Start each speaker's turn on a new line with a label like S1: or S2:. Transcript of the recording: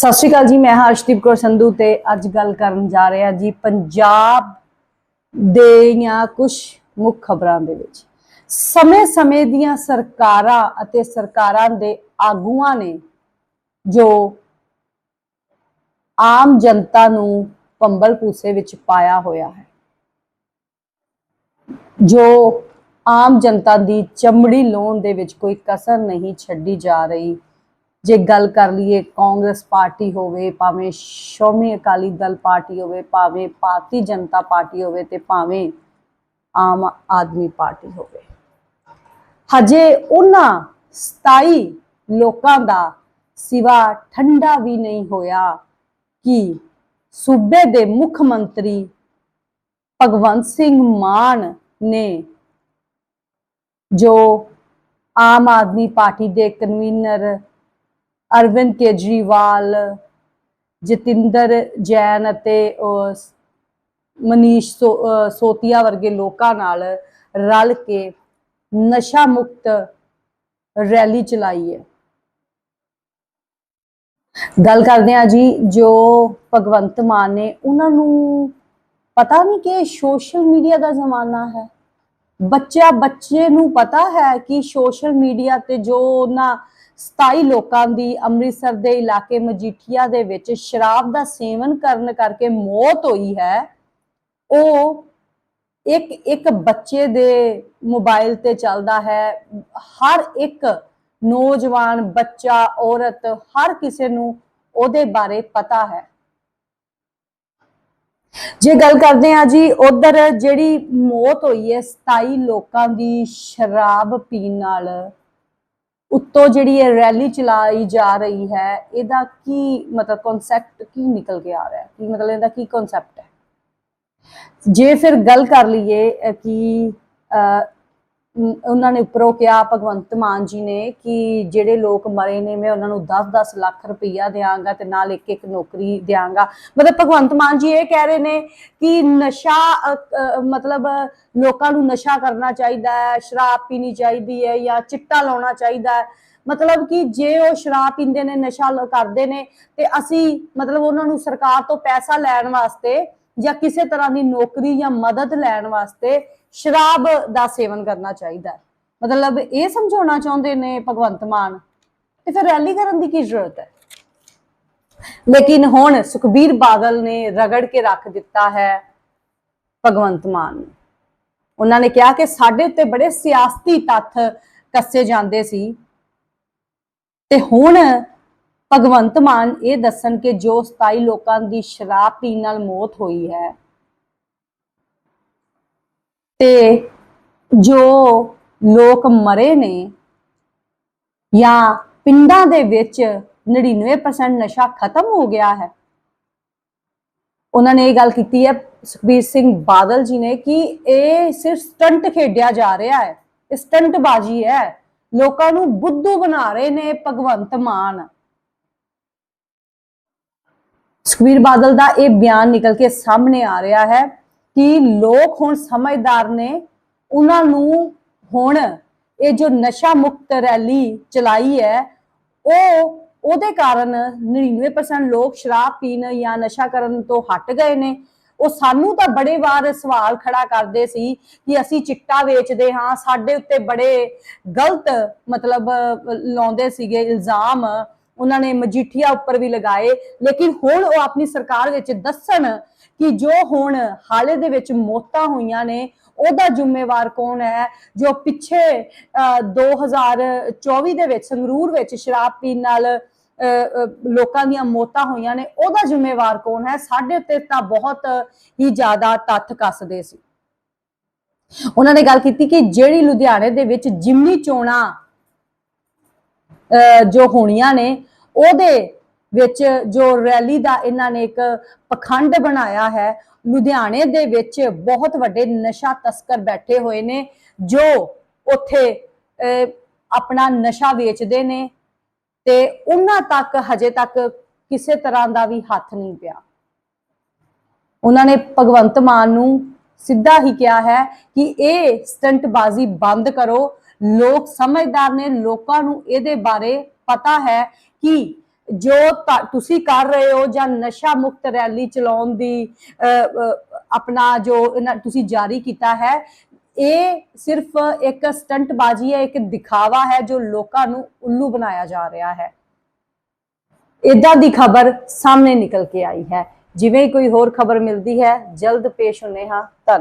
S1: ਸਤਿ ਸ਼੍ਰੀ ਅਕਾਲ ਜੀ, ਮੈਂ ਹਰਸ਼ਦੀਪ ਕੌਰ ਸੰਧੂ ਤੇ ਅੱਜ ਗੱਲ ਕਰਨ ਜਾ ਰਿਹਾ ਜੀ ਪੰਜਾਬ ਦੇ ਜਾਂ ਕੁਝ ਮੁੱਖ ਖਬਰਾਂ ਦੇ ਵਿੱਚ। ਸਮੇਂ-ਸਮੇਂ ਦੀਆਂ ਸਰਕਾਰਾਂ ਅਤੇ ਸਰਕਾਰਾਂ ਦੇ ਆਗੂਆਂ ਨੇ ਜੋ ਆਮ ਜਨਤਾ ਨੂੰ ਪੰਬਲ ਪੂਸੇ ਵਿੱਚ ਪਾਇਆ ਹੋਇਆ ਹੈ, ਜੋ ਆਮ ਜਨਤਾ ਦੀ ਚਮੜੀ ਲਾਉਣ ਦੇ ਵਿੱਚ ਕੋਈ ਕਸਰ ਨਹੀਂ ਛੱਡੀ ਜਾ ਰਹੀ। ਜੇ ਗੱਲ ਕਰ ਲਈਏ ਕਾਂਗਰਸ ਪਾਰਟੀ ਹੋਵੇ, ਭਾਵੇਂ ਸ਼੍ਰੋਮਣੀ ਅਕਾਲੀ ਦਲ ਪਾਰਟੀ ਹੋਵੇ, ਭਾਵੇਂ ਭਾਰਤੀ ਜਨਤਾ ਪਾਰਟੀ ਹੋਵੇ ਤੇ ਭਾਵੇਂ ਆਮ ਆਦਮੀ ਪਾਰਟੀ ਹੋਵੇ। ਹਜੇ ਉਹਨਾਂ 27 ਲੋਕਾਂ ਦਾ ਸਿਵਾ ਠੰਡਾ ਵੀ ਨਹੀਂ ਹੋਇਆ ਕਿ ਸੂਬੇ ਦੇ ਮੁੱਖ ਮੰਤਰੀ ਭਗਵੰਤ ਸਿੰਘ ਮਾਨ ਨੇ ਜੋ ਆਮ ਆਦਮੀ ਪਾਰਟੀ ਦੇ ਕਨਵੀਨਰ ਅਰਵਿੰਦ ਕੇਜਰੀਵਾਲ, ਜਤਿੰਦਰ ਜੈਨ ਅਤੇ ਮਨੀਸ਼ ਸੋ- ਸੋਤੀਆ ਵਰਗੇ ਲੋਕਾਂ ਨਾਲ ਰਲ ਕੇ ਨਸ਼ਾ ਮੁਕਤ ਰੈਲੀ ਚਲਾਈ ਹੈ। ਗੱਲ ਕਰਦੇ ਹਾਂ ਜੀ ਜੋ ਭਗਵੰਤ ਮਾਨ ਨੇ, ਉਹਨਾਂ ਨੂੰ ਪਤਾ ਨਹੀਂ ਕਿ ਸੋਸ਼ਲ ਮੀਡੀਆ ਦਾ ਜ਼ਮਾਨਾ ਹੈ। ਬੱਚਾ ਬੱਚੇ ਨੂੰ ਪਤਾ ਹੈ ਕਿ ਸੋਸ਼ਲ ਮੀਡੀਆ ਤੇ ਜੋ ਉਹਨਾਂ 27 ਲੋਕਾਂ ਦੀ ਅੰਮ੍ਰਿਤਸਰ ਦੇ ਇਲਾਕੇ ਮਜੀਠੀਆ ਦੇ ਵਿੱਚ ਸ਼ਰਾਬ ਦਾ ਸੇਵਨ ਕਰਨ ਕਰਕੇ ਮੌਤ ਹੋਈ ਹੈ। ਉਹ ਇੱਕ ਇੱਕ ਬੱਚੇ ਦੇ ਮੋਬਾਈਲ ਤੇ ਚੱਲਦਾ ਹੈ। ਹਰ ਇੱਕ ਨੌਜਵਾਨ, ਬੱਚਾ, ਔਰਤ, ਹਰ ਕਿਸੇ ਨੂੰ ਉਹਦੇ ਬਾਰੇ ਪਤਾ ਹੈ। ਜੇ ਗੱਲ ਕਰਦੇ ਹਾਂ ਜੀ, ਉਧਰ ਜਿਹੜੀ ਮੌਤ ਹੋਈ ਹੈ 27 ਲੋਕਾਂ ਦੀ ਸ਼ਰਾਬ ਪੀਣ ਨਾਲ ਉੱਤੋਂ ਜਿਹੜੀ ਇਹ ਰੈਲੀ ਚਲਾਈ ਜਾ ਰਹੀ ਹੈ ਇਹਦਾ ਕੀ ਮਤਲਬ ਕਨਸੈਪਟ ਕੀ ਨਿਕਲ ਕੇ ਆ ਰਿਹਾ? ਹੈ ਕੀ ਮਤਲਬ ਇਹਦਾ ਕੀ ਕਨਸੈਪਟ ਹੈ? ਜੇ ਫਿਰ ਗੱਲ ਕਰ ਲਈਏ ਕਿ ਅ, ਉਹਨਾਂ ਨੇ ਉੱਪਰੋਂ ਕਿਹਾ ਭਗਵੰਤ ਮਾਨ ਜੀ ਨੇ ਕਿ ਜਿਹੜੇ ਲੋਕ ਮਰੇ ਨੇ, ਮੈਂ ਉਹਨਾਂ ਨੂੰ 10-10 ਲੱਖ ਰੁਪਈਆ ਦਿਆਂਗਾ ਤੇ ਨਾਲ ਇੱਕ ਇੱਕ ਨੌਕਰੀ ਦਿਆਂਗਾ। ਮਤਲਬ ਭਗਵੰਤ ਮਾਨ ਜੀ ਇਹ ਕਹਿ ਰਹੇ ਨੇ ਕਿ ਨਸ਼ਾ ਮਤਲਬ ਲੋਕਾਂ ਨੂੰ ਨਸ਼ਾ ਕਰਨਾ ਚਾਹੀਦਾ ਹੈ, ਸ਼ਰਾਬ ਪੀਣੀ ਚਾਹੀਦੀ ਹੈ ਜਾਂ ਚਿੱਟਾ ਲਾਉਣਾ ਚਾਹੀਦਾ ਹੈ। ਮਤਲਬ ਕਿ ਜੇ ਉਹ ਸ਼ਰਾਬ ਪੀਂਦੇ ਨੇ, ਨਸ਼ਾ ਕਰਦੇ ਨੇ ਤੇ ਅਸੀਂ ਮਤਲਬ ਉਹਨਾਂ ਨੂੰ ਸਰਕਾਰ ਤੋਂ ਪੈਸਾ ਲੈਣ ਵਾਸਤੇ ਜਾਂ ਕਿਸੇ ਤਰ੍ਹਾਂ ਦੀ ਨੌਕਰੀ ਜਾਂ ਮਦਦ ਲੈਣ ਵਾਸਤੇ ਸ਼ਰਾਬ ਦਾ ਸੇਵਨ ਕਰਨਾ ਚਾਹੀਦਾ ਹੈ। ਮਤਲਬ ਇਹ ਸਮਝਾਉਣਾ ਚਾਹੁੰਦੇ ਨੇ ਭਗਵੰਤ ਮਾਨ। ਤੇ ਫਿਰ ਰੈਲੀ ਕਰਨ ਦੀ ਕੀ ਜ਼ਰੂਰਤ ਹੈ? ਲੇਕਿਨ ਹੁਣ ਸੁਖਬੀਰ ਬਾਦਲ ਨੇ ਰਗੜ ਕੇ ਰੱਖ ਦਿੱਤਾ ਹੈ ਭਗਵੰਤ ਮਾਨ ਨੂੰ। ਉਹਨਾਂ ਨੇ ਕਿਹਾ ਕਿ ਸਾਡੇ ਉੱਤੇ ਬੜੇ ਸਿਆਸਤੀ ਤੱਥ ਕੱਸੇ ਜਾਂਦੇ ਸੀ। ਤੇ ਹੁਣ ਭਗਵੰਤ ਮਾਨ ਇਹ ਦੱਸਣ ਕਿ ਜੋ 27 ਲੋਕਾਂ ਦੀ ਸ਼ਰਾਬ ਪੀਣ ਨਾਲ ਮੌਤ ਹੋਈ ਹੈ, ਤੇ ਜੋ ਲੋਕ ਮਰੇ ਨੇ ਜਾਂ ਪਿੰਡਾਂ ਦੇ ਵਿੱਚ 99% ਨਸ਼ਾ ਖਤਮ ਹੋ ਗਿਆ ਹੈ, ਉਹਨਾਂ ਨੇ ਇਹ ਗੱਲ ਕੀਤੀ ਹੈ, ਸੁਖਬੀਰ ਸਿੰਘ ਬਾਦਲ ਜੀ ਨੇ ਕਿ ਇਹ ਸਿਰਫ ਸਟੰਟ ਖੇਡਿਆ ਜਾ ਰਿਹਾ ਹੈ, ਇਹ ਸਟੰਟ ਬਾਜੀ ਹੈ, ਲੋਕਾਂ ਨੂੰ ਬੁੱਧੂ ਬਣਾ ਰਹੇ ਨੇ ਭਗਵੰਤ ਮਾਨ। ਸੁਖਬੀਰ ਬਾਦਲ ਦਾ ਇਹ ਬਿਆਨ ਨਿਕਲ ਕੇ ਸਾਹਮਣੇ ਆ ਰਿਹਾ ਹੈ ਕਿ ਲੋਕ ਹੁਣ ਸਮਝਦਾਰ ਨੇ, ਉਹਨਾਂ ਨੂੰ ਹੁਣ ਇਹ ਜੋ ਨਸ਼ਾ ਮੁਕਤ ਰੈਲੀ ਚਲਾਈ ਹੈ, ਉਹ, ਉਹਦੇ ਕਾਰਨ 99% ਲੋਕ ਸ਼ਰਾਬ ਪੀਣ ਜਾਂ ਨਸ਼ਾ ਕਰਨ ਤੋਂ ਹਟ ਗਏ ਨੇ। ਉਹ ਸਾਨੂੰ ਤਾਂ ਬੜੇ ਵਾਰ ਸਵਾਲ ਖੜਾ ਕਰਦੇ ਸੀ ਕਿ ਅਸੀਂ ਚਿੱਟਾ ਵੇਚਦੇ ਹਾਂ, ਸਾਡੇ ਉੱਤੇ ਬੜੇ ਗਲਤ ਮਤਲਬ ਲਾਉਂਦੇ ਸੀਗੇ ਇਲਜ਼ਾਮ ਉਹਨਾਂ ਨੇ ਮਜੀਠੀਆ ਉੱਪਰ ਵੀ ਲਗਾਏ। ਲੇਕਿਨ ਹੁਣ ਉਹ ਆਪਣੀ ਸਰਕਾਰ ਵਿੱਚ ਦੱਸਣ ਕਿ ਜੋ ਹੁਣ ਹਾਲੇ ਦੇ ਵਿੱਚ ਮੌਤਾਂ ਹੋਈਆਂ ਨੇ ਉਹਦਾ ਜ਼ਿੰਮੇਵਾਰ ਕੌਣ ਹੈ? ਜੋ ਪਿੱਛੇ 2024 ਦੇ ਵਿੱਚ ਸੰਗਰੂਰ ਵਿੱਚ ਸ਼ਰਾਬ ਪੀਣ ਨਾਲ ਅਹ, ਲੋਕਾਂ ਦੀਆਂ ਮੌਤਾਂ ਹੋਈਆਂ ਨੇ ਉਹਦਾ ਜ਼ਿੰਮੇਵਾਰ ਕੌਣ ਹੈ? ਸਾਡੇ ਉੱਤੇ ਤਾਂ ਬਹੁਤ ਹੀ ਜ਼ਿਆਦਾ ਤੱਥ ਕੱਸਦੇ ਸੀ। ਉਹਨਾਂ ਨੇ ਗੱਲ ਕੀਤੀ ਕਿ ਜਿਹੜੀ ਲੁਧਿਆਣੇ ਦੇ ਵਿੱਚ ਜਿਮਨੀ ਚੋਣਾਂ ਜੋ ਹੋਣੀਆਂ ਨੇ ਉਹਦੇ ਵਿੱਚ ਜੋ ਰੈਲੀ ਦਾ ਇਹਨਾਂ ਨੇ ਇੱਕ ਪਖੰਡ ਬਣਾਇਆ ਹੈ ਲੁਧਿਆਣੇ ਦੇ ਵਿੱਚ ਬਹੁਤ ਵੱਡੇ ਨਸ਼ਾ ਤਸਕਰ ਬੈਠੇ ਹੋਏ ਨੇ ਜੋ ਉੱਥੇ ਅਹ, ਆਪਣਾ ਨਸ਼ਾ ਵੇਚਦੇ ਨੇ ਤੇ ਉਹਨਾਂ ਤੱਕ ਹਜੇ ਤੱਕ ਕਿਸੇ ਤਰ੍ਹਾਂ ਦਾ ਵੀ ਹੱਥ ਨਹੀਂ ਪਿਆ। ਉਹਨਾਂ ਨੇ ਭਗਵੰਤ ਮਾਨ ਨੂੰ ਸਿੱਧਾ ਹੀ ਕਿਹਾ ਹੈ ਕਿ ਇਹ ਸਟੰਟਬਾਜ਼ੀ ਬੰਦ ਕਰੋ ਲੋਕ ਸਮਝਦਾਰ ਨੇ ਲੋਕਾਂ ਨੂੰ ਇਹਦੇ ਬਾਰੇ ਪਤਾ ਹੈ ਕਿ ਜੋ ਤੁਸੀਂ ਕਰ ਰਹੇ ਹੋ ਜਾਂ ਨਸ਼ਾ ਮੁਕਤ ਰੈਲੀ ਚਲਾਉਣ ਦੀ ਅ, ਆਪਣਾ ਜੋ ਇਹਨਾਂ- ਤੁਸੀਂ ਜਾਰੀ ਕੀਤਾ ਹੈ ਇਹ ਸਿਰਫ ਇੱਕ ਸਟੰਟਬਾਜ਼ੀ ਹੈ ਇੱਕ ਦਿਖਾਵਾ ਹੈ ਜੋ ਲੋਕਾਂ ਨੂੰ ਉੱਲੂ ਬਣਾਇਆ ਜਾ ਰਿਹਾ ਹੈ। ਇਦਾਂ ਦੀ ਖਬਰ ਸਾਹਮਣੇ ਨਿਕਲ ਕੇ ਆਈ ਹੈ। ਜਿਵੇਂ ਕੋਈ ਹੋਰ ਖਬਰ ਮਿਲਦੀ ਹੈ ਜਲਦ ਪੇਸ਼ ਹੁੰਨੇ ਹਾਂ। ਧੰਨਵਾਦ।